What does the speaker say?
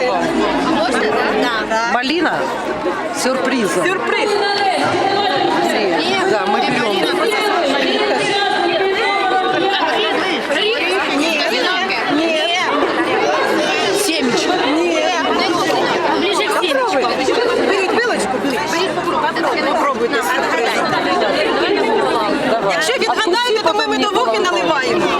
Браво! А можна, так? Да? Малина? Сюрпризом. Сюрприз. Да, мы берем. Семечко. Ближе к семечку. Беріть вилочку, Якщо відгадаєте, то ми медовухи наливаємо.